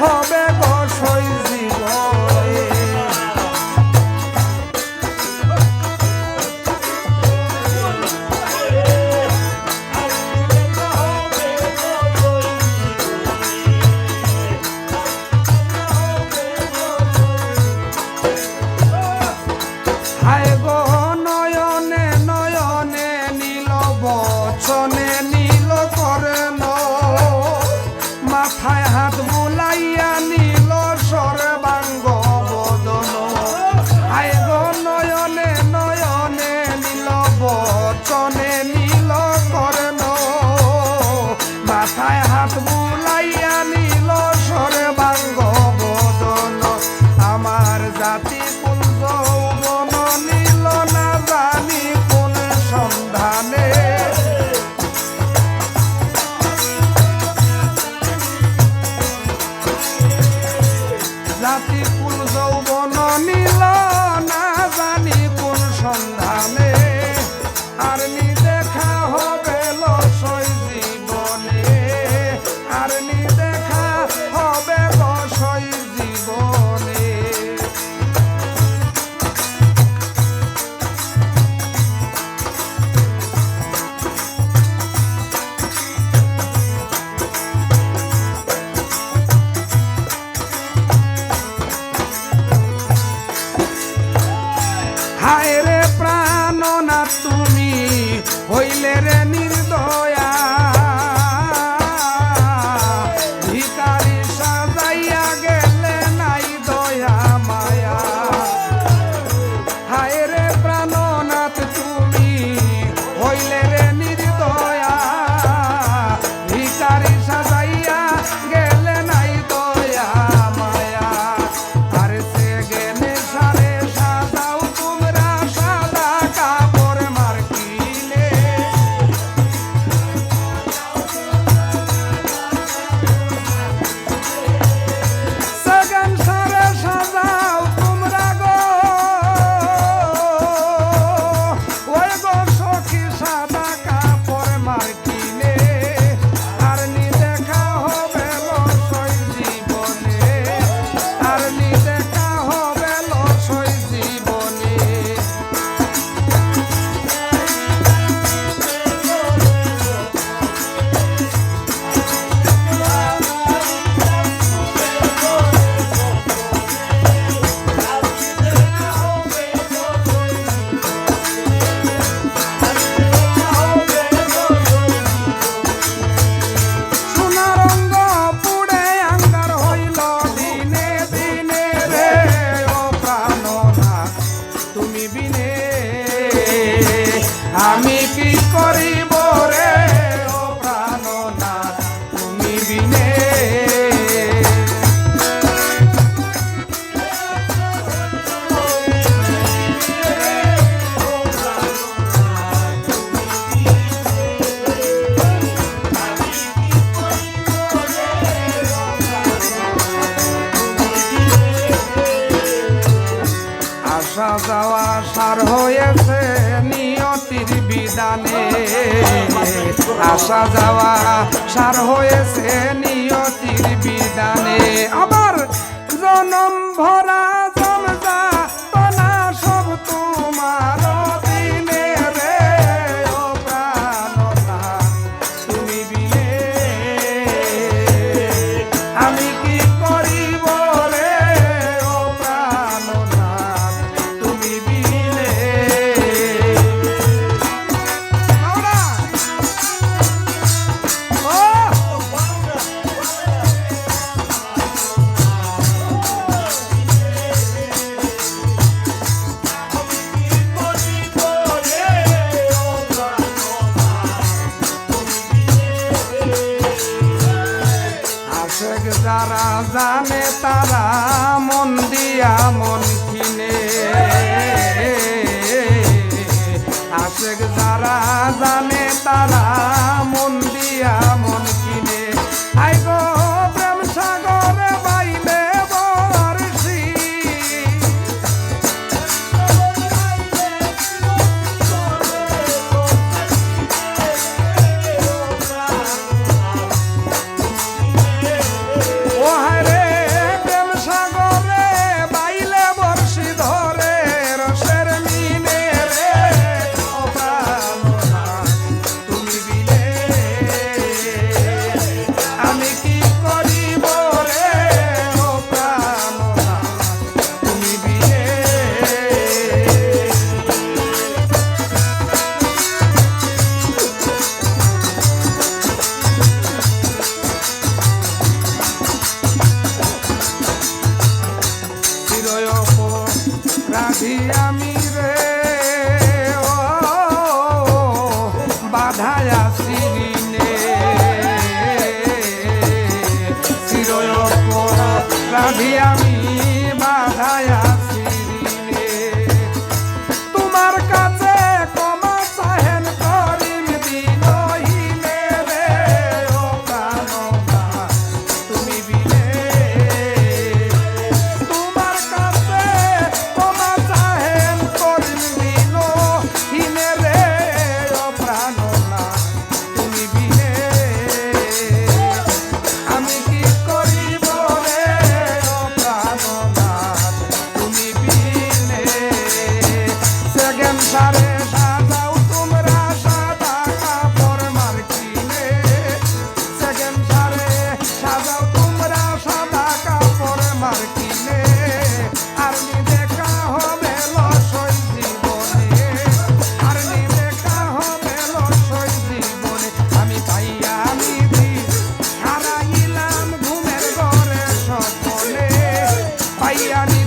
হবে রাতে ফুল আমি কি করিব? আসা যাওয়া সার হয়েছে নি। তারা জানে তারা মন দিয়া মন কিনে। আসে যারা জানে তারা মন রাধি আমি বাধায়া I am.